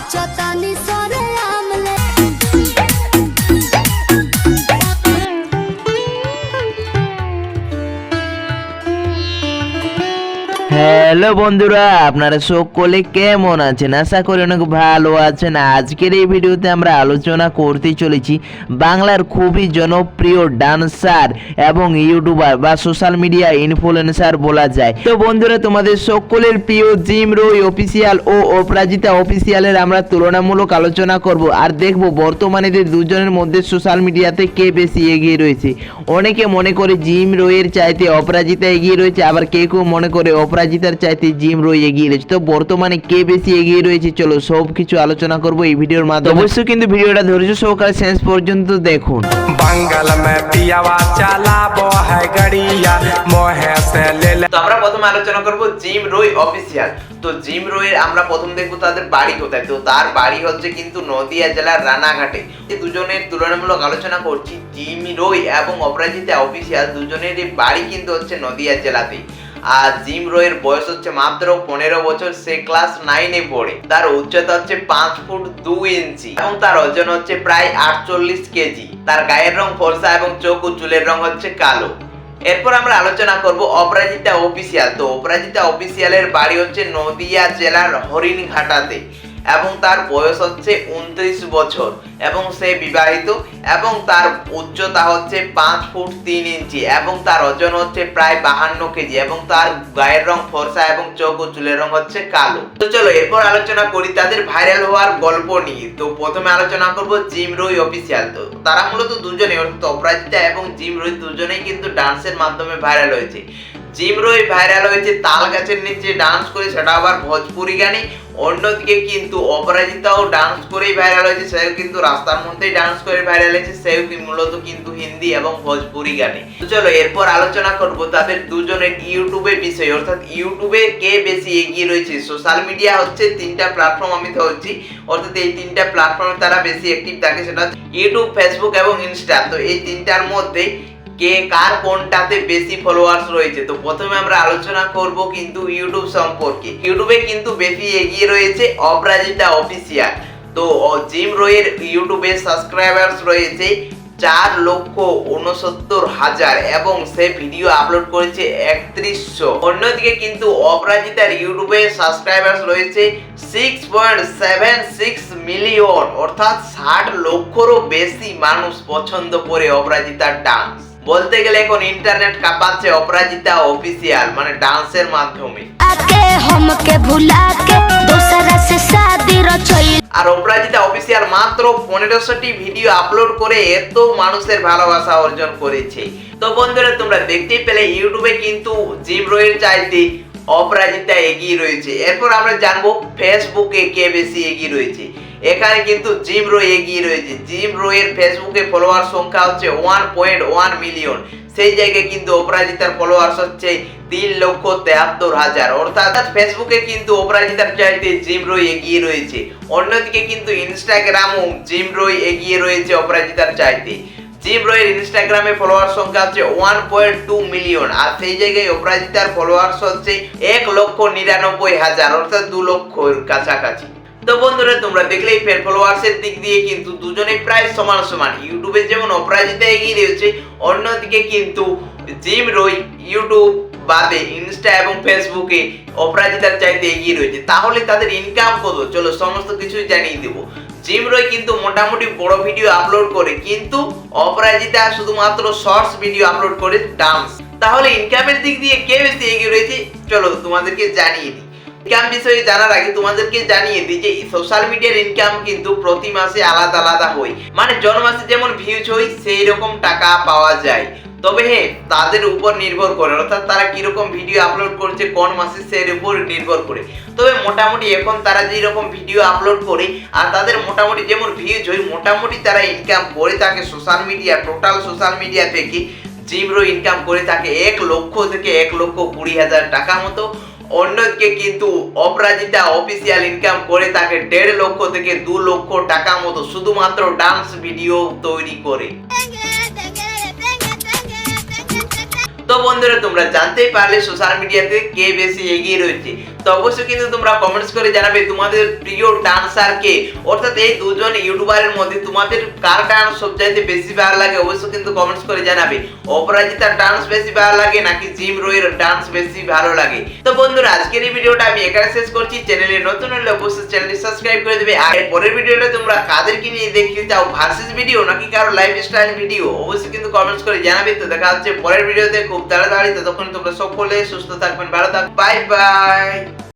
नाचो तनी হ্যালো বন্ধুরা, আপনারা সকলে কেমন আছেন? আশা করি অনেক ভালো আছেন। আজকের এই ভিডিওতে আমরা আলোচনা করতে চলেছি বাংলার খুবই জনপ্রিয় ডান্সার এবং ইউটিউবার বা সোশ্যাল মিডিয়া ইনফ্লুয়েন্সার বলা যায়। তো বন্ধুরা, তোমাদের সকলের প্রিয় জিম রই অফিসিয়াল ও অপরাজিতা অফিসিয়ালের আমরা তুলনামূলক আলোচনা করব। আর দেখব বর্তমানে দুজনের মধ্যে সোশ্যাল মিডিয়াতে কে বেশি এগিয়ে রয়েছে। অনেকে মনে করে জিম রয়ের চাইতে অপরাজিতা এগিয়ে রয়েছে, আবার কেউ কেউ মনে করে অপরাজিতার চাইতে জিম রয় এগিয়ে রয়েছে। তো বর্তমানে কে বেশি এগিয়ে রয়েছে? চলো সব কিছু আলোচনা করব এই ভিডিওর মাধ্যমে। অবশ্যই কিন্তু ভিডিওটা ধৈর্য সহকারে শেষ পর্যন্ত দেখুন। বাঙ্গাল মে পিয়াওয়া চালাবো হ্যায় গড়িয়া মোহে সে তো আমরা প্রথমে আলোচনা করব জিম রয় অফিসিয়াল। তো জিম রয়ের আমরা প্রথম দেখব তাদের বাড়ি কোথায়? তো তার বাড়ি হচ্ছে কিন্তু নদিয়া জেলার রানাঘাটে। এই দুজনের তুলনামূলক আলোচনা করছি জিম রয় এবং অপরাজিতা অফিসিয়াল। দুজনের বাড়ি কিন্তু হচ্ছে নদিয়া জেলাতেই। আর জিম রয়ের বয়স হচ্ছে মাত্র পনেরো বছর, সে ক্লাস নাইনে পড়ে। তার উচ্চতা হচ্ছে পাঁচ ফুট দুই ইঞ্চি এবং তার ওজন হচ্ছে প্রায় আটচল্লিশ কেজি। তার গায়ের রং ফর্সা এবং চোখ ও চুলের রং হচ্ছে কালো। এরপর আমরা আলোচনা করব অপরাজিতা অফিসিয়াল। তো অপরাজিতা অফিসিয়ালের বাড়ি হচ্ছে নদিয়া জেলার হরিণঘাটাতে। এবং তার বয়স হচ্ছে উনত্রিশ বছর এবং সে বিবাহিত এবং তার উচ্চতা হচ্ছে পাঁচ ফুট তিন ইঞ্চি এবং তার ওজন হচ্ছে প্রায় বাহান্ন কেজি এবং তার গায়ের রং ফর্সা এবং চোখ ও চুলের রং হচ্ছে কালো। তো চলো, এরপর আলোচনা করি তাদের ভাইরাল হওয়ার গল্প নিয়ে। তো প্রথমে আলোচনা করব জিম রই অফিসিয়াল তো তারা মূলত দুজনে অর্থাৎ অপরাজিতা এবং জিম রই দুজনেই কিন্তু ডান্সের মাধ্যমে ভাইরাল হয়েছে। জিম রই ভাইরাল হয়েছে, তাল গাছের নিচে ডান্স করে সেটা আবার ভোজপুরি গানে। অন্যদিকে কিন্তু অপরাজিতাও ডান্স করেই ভাইরাল হয়েছে, সেও কিন্তু রাস্তার মধ্যেই ডান্স করে ভাইরাল হয়েছে, সেও কি মূলত কিন্তু হিন্দি এবং ভোজপুরি গানে। চলো, এরপর আলোচনা করব তাদের দুজনের ইউটিউবে বিষয়, অর্থাৎ ইউটিউবে কে বেশি এগিয়ে রয়েছে? সোশ্যাল মিডিয়া হচ্ছে তিনটা প্ল্যাটফর্ম আমি ধরছি, অর্থাৎ এই তিনটা প্ল্যাটফর্মে তারা বেশি অ্যাক্টিভ থাকে, সেটা হচ্ছে ইউটিউব ফেসবুক এবং ইনস্টা তো এই তিনটার মধ্যে কে কার কোনটাতে বেশি ফলোয়ার্স রয়েছে? তো প্রথমে আমরা আলোচনা করব কিন্তু ইউটিউব সম্পর্কে। ইউটিউবে কিন্তু বেশি এগিয়ে রয়েছে অপরাজিতা অফিসিয়াল তো জিম রয়ের ইউটিউবে সাবস্ক্রাইবার্স রয়েছে চার লক্ষ উনসত্তর হাজার এবং সে ভিডিও আপলোড করেছে একত্রিশশো। অন্যদিকে কিন্তু অপরাজিতার ইউটিউবে সাবস্ক্রাইবার্স রয়েছে six point seven six million অর্থাৎ ষাট লক্ষরও বেশি মানুষ পছন্দ করে অপরাজিতার ডান্স বলতে গেলে এখন ইন্টারনেট কাঁপাচ্ছে অপরাজিতা অফিসিয়াল মানে ডান্সের মাধ্যমে। আর অপরাজিতা অফিসিয়াল মাত্র পনেরোশোটি ভিডিও আপলোড করে এত মানুষের ভালোবাসা অর্জন করেছে। তো বন্ধুরা তোমরা দেখতেই পেলে ইউটিউবে কিন্তু জিম রয়ের চাইতে অপরাজিতা এগিয়ে রয়েছে। এরপর আমরা জানব ফেসবুকে কে বেশি এগিয়ে রয়েছে। এখানে কিন্তু জিম রো এগিয়ে রয়েছে। জিম রোয়ের ফেসবুকে ফলোয়ার সংখ্যা হচ্ছে ওয়ান পয়েন্ট ওয়ান মিলিয়ন সেই জায়গায় কিন্তু অপরাজিতার ফলোয়ার্স হচ্ছে তিন লক্ষ তেহাত্তর হাজার। অর্থাৎ ফেসবুকে কিন্তু অপরাজিতার চাইতে জিম রয় এগিয়ে রয়েছে। অন্যদিকে কিন্তু ইনস্টাগ্রামও জিম রয় এগিয়ে রয়েছে অপরাজিতার চাইতে। জিম রয়ের ইনস্টাগ্রামে ফলোয়ার সংখ্যা হচ্ছে ওয়ান পয়েন্ট টু মিলিয়ন আর সেই জায়গায় অপরাজিতার ফলোয়ার্স হচ্ছে এক লক্ষ নিরানব্বই হাজার, অর্থাৎ দু লক্ষর কাছাকাছি। তো বন্ধুরা, তোমরা দেখলেই ফের ফলোয়ার্সের দিক দিয়ে কিন্তু দুজনেই প্রায় সমান সমান। ইউটিউবে যেমন অপরাজিতা এগিয়ে রয়েছে অন্যদিকে কিন্তু জিম রই ইউটিউব বাদে ইনস্টা এবং ফেসবুকে অপরাজিতার চাইতে এগিয়ে রয়েছে। তাহলে তাদের ইনকাম কত? চলো সমস্ত কিছুই জানিয়ে দেবো। জিম রয় কিন্তু মোটামুটি বড় ভিডিও আপলোড করে, কিন্তু অপরাজিতা শুধুমাত্র শর্টস ভিডিও আপলোড করে ডান্স তাহলে ইনকামের দিক দিয়ে কে বেশি এগিয়ে রয়েছে? চলো তোমাদেরকে জানিয়ে দিই। ইনকাম বিষয়ে জানার আগে তোমাদেরকে জানিয়ে দিই যে সোশ্যাল মিডিয়ার ইনকাম কিন্তু প্রতি মাসে আলাদা আলাদা হয়। মানে জন মাসে যেমন ভিউজ হয় সেই রকম টাকা পাওয়া যায়। তবে হ্যাঁ তাদের উপর নির্ভর করে, অর্থাৎ তারা কীরকম ভিডিও আপলোড করছে, কোন মাসে সের উপর নির্ভর করে। তবে মোটামুটি এখন তারা যেই রকম ভিডিও আপলোড করে, আর তাদের মোটামুটি যেমন ভিউজ হয়, মোটামুটি তারা ইনকাম করে থাকে social media total social media থেকে। জিমরো ইনকাম করে থাকে এক লক্ষ থেকে এক লক্ষ কুড়ি হাজার টাকা মতো। অন্যদিকে কিন্তু অপরাজিতা অফিসিয়াল ইনকাম করে তাকে দেড় লক্ষ থেকে দু লক্ষ টাকা মতো শুধুমাত্র ডান্স ভিডিও তৈরি করে। তো বন্ধুরা, তোমরা জানতেই পারলে সোশ্যাল মিডিয়াতে কে বেশি এগিয়ে রয়েছে। তো অবশ্যই কিন্তু তোমরা কমেন্টস করে জানাবে তোমাদের প্রিয় ডান্সার কে। অর্থাৎ এই দুজন ইউটিউবারের মধ্যে তোমাদের কার ডান্স সবচাইতে বেশি ভালো লাগে অবশ্যই কিন্তু কমেন্টস করে জানাবে। অপরাজিতার ডান্স বেশি ভালো লাগে নাকি জিম রয়ের ডান্স বেশি ভালো লাগে? তো বন্ধুরা, আজকের এই ভিডিওটা আমি এখানে শেষ করছি। চ্যানেলে নতুন হলে অবশ্যই চ্যানেলটি সাবস্ক্রাইব করে দেবে। আর পরের ভিডিওটা তোমরা কাদেরকে নিয়ে দেখতে চাও ভার্সেস ভিডিও নাকি কারও লাইফ স্টাইল ভিডিও অবশ্যই কিন্তু কমেন্টস করে জানাবে। তো দেখা হচ্ছে পরের ভিডিওতে। খুব তাড়াতাড়ি, ততক্ষণ তোমরা সকলে সুস্থ থাকবেন, ভালো থাকবেন। Bye bye